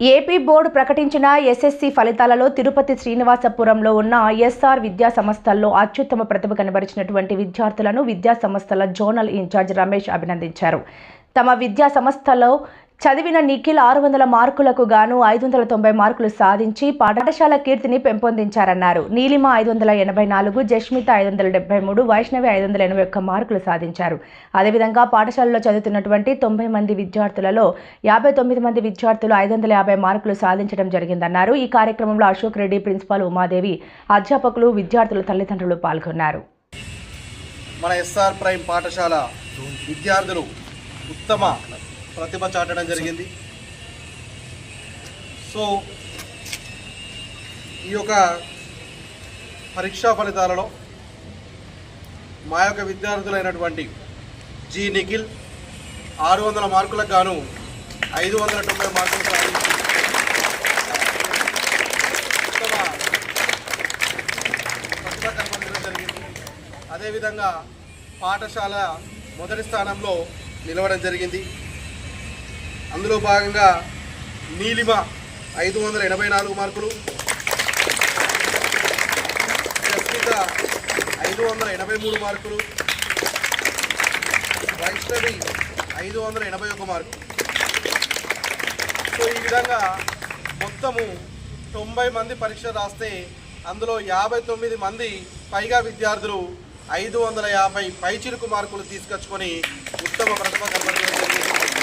AP board ప్రకటించిన SSC ఫలితాలలో తిరుపతి శ్రీనివాసపురంలో ఉన్న ఎస్ఆర్ విద్యా సంస్థల్లో అత్యుత్తమ ప్రతిభ కనబరిచినటువంటి విద్యార్థులను విద్యా సంస్థల జోనల్ ఇన్ఛార్జ్ రమేష్ అభినందించారు. తమ విద్యా సంస్థలో చదివిన నిఖిల్ ఆరు వందల మార్కులకు గాను ఐదు వందల తొంభై మార్కులు సాధించి పాఠశాల కీర్తిని పెంపొందించారన్నారు. నీలిమ ఐదు వందల ఎనభై నాలుగు జస్మిత ఐదు వందల డెబ్బై మూడు వైష్ణవి ఐదు వందల ఎనభై ఒక్క మార్కులు సాధించారు. అదేవిధంగా పాఠశాలలో చదువుతున్నటువంటి తొంభై మంది విద్యార్థులలో యాభై తొమ్మిది మంది విద్యార్థులు ఐదు వందల యాభై మార్కులు సాధించడం జరిగిందన్నారు. ఈ కార్యక్రమంలో అశోక్ రెడ్డి ప్రిన్సిపాల్ ఉమాదేవి అధ్యాపకులు విద్యార్థుల తల్లిదండ్రులు పాల్గొన్నారు. మన ఎస్ఆర్ ప్రైమ్ పాఠశాల విద్యార్థులు ఉత్తమ ప్రతిభ చాటడం జరిగింది. సో ఈ యొక్క పరీక్షా ఫలితాలలో మా యొక్క విద్యార్థులైనటువంటి జి నిఖిల్ ఆరు వందల మార్కులకు గాను ఐదు వందల తొంభై మార్కులు సాధించి ప్రతిభ జరిగింది. అదేవిధంగా పాఠశాల మొదటి స్థానంలో నిలవడం జరిగింది. అందులో భాగంగా నీలిమ ఐదు వందల ఎనభై నాలుగు మార్కులు ప్రస్తుత ఐదు వందల ఎనభై మూడు మార్కులు వైష్ణవి ఐదు వందల ఎనభై ఒక మార్కులు. సో ఈ విధంగా మొత్తము తొంభై మంది పరీక్ష రాస్తే అందులో యాభై తొమ్మిది మంది పైగా విద్యార్థులు ఐదు వందల యాభై పైచిలుకు మార్కులు తీసుకొచ్చుకొని ఉత్తమ ప్రతిభ కనబడడం జరిగింది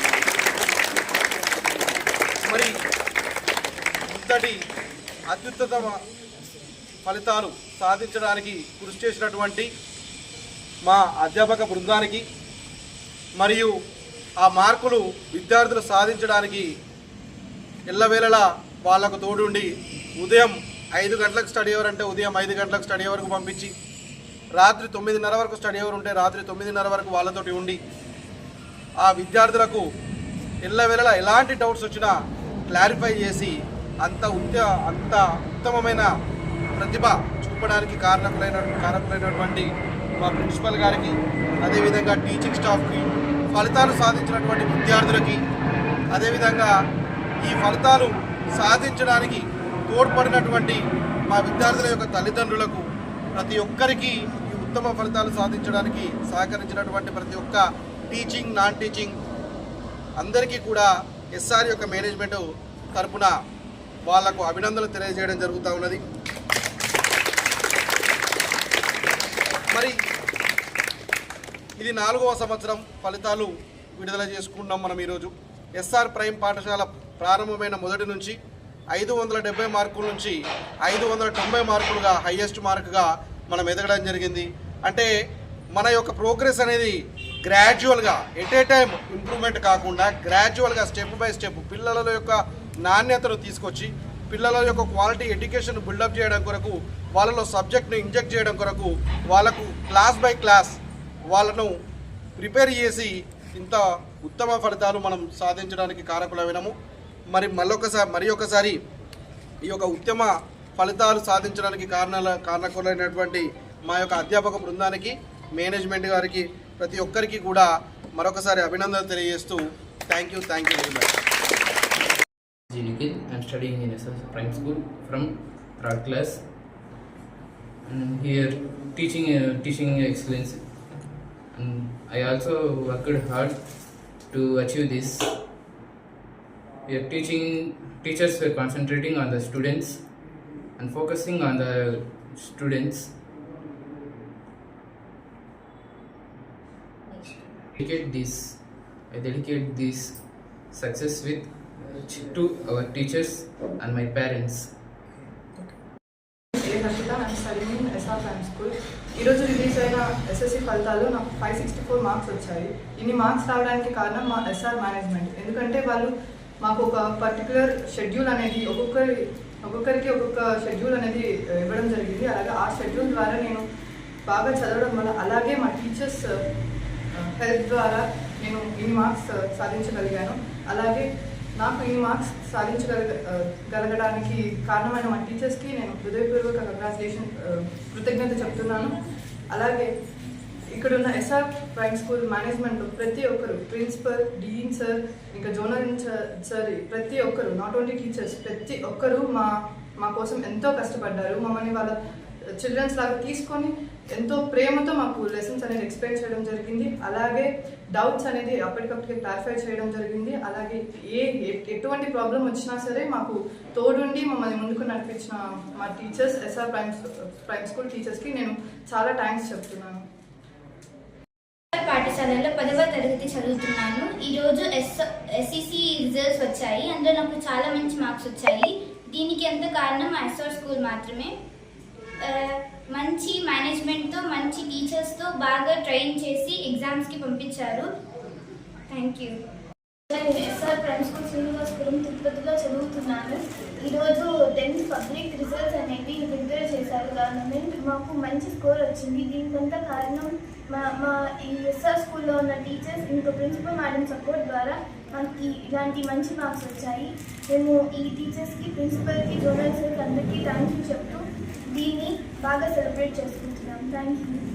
మరి ఇంతటి అత్యుత్తమ ఫలితాలు సాధించడానికి కృషి చేసినటువంటి మా అధ్యాపక బృందానికి మరియు ఆ మార్కులు విద్యార్థులు సాధించడానికి ఎల్లవేళలా వాళ్ళకు తోడుండి ఉదయం ఐదు గంటలకు స్టడీ అవర్ అంటే ఉదయం ఐదు గంటలకు స్టడీ అవర్కు పంపించి రాత్రి తొమ్మిదిన్నర వరకు స్టడీ అవర్ ఉంటే రాత్రి తొమ్మిదిన్నర వరకు వాళ్ళతోటి ఉండి ఆ విద్యార్థులకు ఎల్లవేళలా ఎలాంటి డౌట్స్ వచ్చినా క్లారిఫై చేసి అంత ఉత్త అంత ఉత్తమమైన ప్రతిభ చూపడానికి కారణకులైన కారకులైనటువంటి మా ప్రిన్సిపల్ గారికి అదేవిధంగా టీచింగ్ స్టాఫ్కి ఫలితాలు సాధించినటువంటి విద్యార్థులకి అదేవిధంగా ఈ ఫలితాలు సాధించడానికి తోడ్పడినటువంటి మా విద్యార్థుల యొక్క తల్లిదండ్రులకు ప్రతి ఒక్కరికి ఈ ఉత్తమ ఫలితాలు సాధించడానికి సహకరించినటువంటి ప్రతి ఒక్క టీచింగ్ నాన్ టీచింగ్ అందరికీ కూడా ఎస్ఆర్ యొక్క మేనేజ్మెంట్ తరపున వాళ్ళకు అభినందనలు తెలియజేయడం జరుగుతూ ఉన్నది. మరి ఇది నాలుగవ సంవత్సరం ఫలితాలు విడుదల చేసుకున్నాం మనం ఈరోజు. ఎస్ఆర్ ప్రైమ్ పాఠశాల ప్రారంభమైన మొదటి నుంచి ఐదు వందల డెబ్బై మార్కుల నుంచి ఐదు వందల తొంభై మార్కులుగా హయ్యెస్ట్ మార్కుగా మనం ఎదగడం జరిగింది. అంటే మన యొక్క ప్రోగ్రెస్ అనేది గ్రాడ్యువల్గా ఎట్ ఏ టైం ఇంప్రూవ్మెంట్ కాకుండా గ్రాడ్యువల్గా స్టెప్ బై స్టెప్ పిల్లల యొక్క నాణ్యతను తీసుకొచ్చి పిల్లల యొక్క క్వాలిటీ ఎడ్యుకేషన్ బిల్డప్ చేయడం కొరకు వాళ్ళలో సబ్జెక్ట్ను ఇంజెక్ట్ చేయడం కొరకు వాళ్ళకు క్లాస్ బై క్లాస్ వాళ్ళను ప్రిపేర్ చేసి ఇంత ఉత్తమ ఫలితాలు మనం సాధించడానికి కారకులమైనము. మరి మళ్ళొకసారి మరి ఒకసారి ఈ యొక్క ఉత్తమ ఫలితాలు సాధించడానికి కారణాల కారణకులైనటువంటి మా యొక్క అధ్యాపక బృందానికి మేనేజ్మెంట్ గారికి ప్రతి ఒక్కరికి కూడా మరొకసారి అభినందనలు తెలియజేస్తూ thank you thank you very much G. Nikhil. I'm studying in SS Prime School from third class. And here teaching uh, teaching excellence. And I also worked hard to achieve this. Here teaching teachers were concentrating on the students and focusing on the students. Dedicate this. I dedicate this success with uh, to our teachers and my parents. ఏ హర్షిత నేను SR prime school ఈరోజు release అయిన SSC ఫలితాలు నాకు five sixty four marks వచ్చాయి ఇన్ని marks రావడానికి కారణం మా ఎస్ఆర్ మేనేజ్మెంట్ ఎందుకంటే వాళ్ళు మాకు ఒక పర్టికులర్ షెడ్యూల్ అనేది ఒక్కొక్కరి ఒక్కొక్కరికి ఒక్కొక్క షెడ్యూల్ అనేది uh, ఇవ్వడం జరిగింది అలాగే ఆ షెడ్యూల్ ద్వారా నేను బాగా చదవడం వల్ల అలాగే మా టీచర్స్ హెల్ప్ ద్వారా నేను ఇన్ని మార్క్స్ సాధించగలిగాను. అలాగే నాకు ఈ మార్క్స్ సాధించగలిగ గలగడానికి కారణమైన మా టీచర్స్కి నేను హృదయపూర్వక కంగ్రాచులేషన్ కృతజ్ఞత చెప్తున్నాను. అలాగే ఇక్కడ ఉన్న ఎస్ఆర్ ప్రైమ్ స్కూల్ మేనేజ్మెంట్లో ప్రతి ఒక్కరు ప్రిన్సిపల్ డీన్ సార్ ఇంకా జోనల్ సార్ ప్రతి ఒక్కరు నాట్ ఓన్లీ టీచర్స్ ప్రతి ఒక్కరు మా మా కోసం ఎంతో కష్టపడ్డారు. మమ్మల్ని వాళ్ళ చిల్డ్రన్స్ లాగా తీసుకొని ఎంతో ప్రేమతో మాకు లెసన్స్ అనేది ఎక్స్ప్లెయిన్ చేయడం జరిగింది. అలాగే డౌట్స్ అనేది అప్పటికప్పటికి క్లారిఫై చేయడం జరిగింది. అలాగే ఏ ఎటువంటి ప్రాబ్లం వచ్చినా సరే మాకు తోడుండి మమ్మల్ని ముందుకు నడిపించిన మా teachers SR prime prime school టీచర్స్కి నేను చాలా థ్యాంక్స్ చెప్తున్నాను. పాఠశాలలో పదవ తరగతి చదువుతున్నాను. ఈరోజు ఎస్ ఎస్ఈసి రిజల్ట్స్ వచ్చాయి. అందులో నాకు చాలా మంచి మార్క్స్ వచ్చాయి. దీనికి ఎంత కారణం మా ఎస్ఆర్ స్కూల్ మాత్రమే. మంచి మేనేజ్మెంట్తో మంచి టీచర్స్తో బాగా ట్రైన్ చేసి ఎగ్జామ్స్కి పంపించారు. థ్యాంక్ యూ నేను ఎస్ఆర్ ప్రైమ్ స్కూల్ శ్రీనివాసపురం తిరుపతిలో చదువుతున్నాను. ఈరోజు టెన్త్ పబ్లిక్ రిజల్ట్స్ అనేవి విడుదల చేశారు. గవర్నమెంట్ మాకు మంచి స్కోర్ వచ్చింది. దీనికంతా కారణం మా మా ఈ ఎస్ఆర్ స్కూల్లో ఉన్న టీచర్స్ ఇంకా ప్రిన్సిపల్ మేడం సపోర్ట్ ద్వారా మనకి ఇలాంటి మంచి మార్క్స్ వచ్చాయి. మేము ఈ టీచర్స్కి ప్రిన్సిపల్కి జోనల్ సార్కి అందరికీ థ్యాంక్ యూ చెప్తూ దీన్ని బాగా సెలబ్రేట్ చేసుకుంటున్నాం. Thank you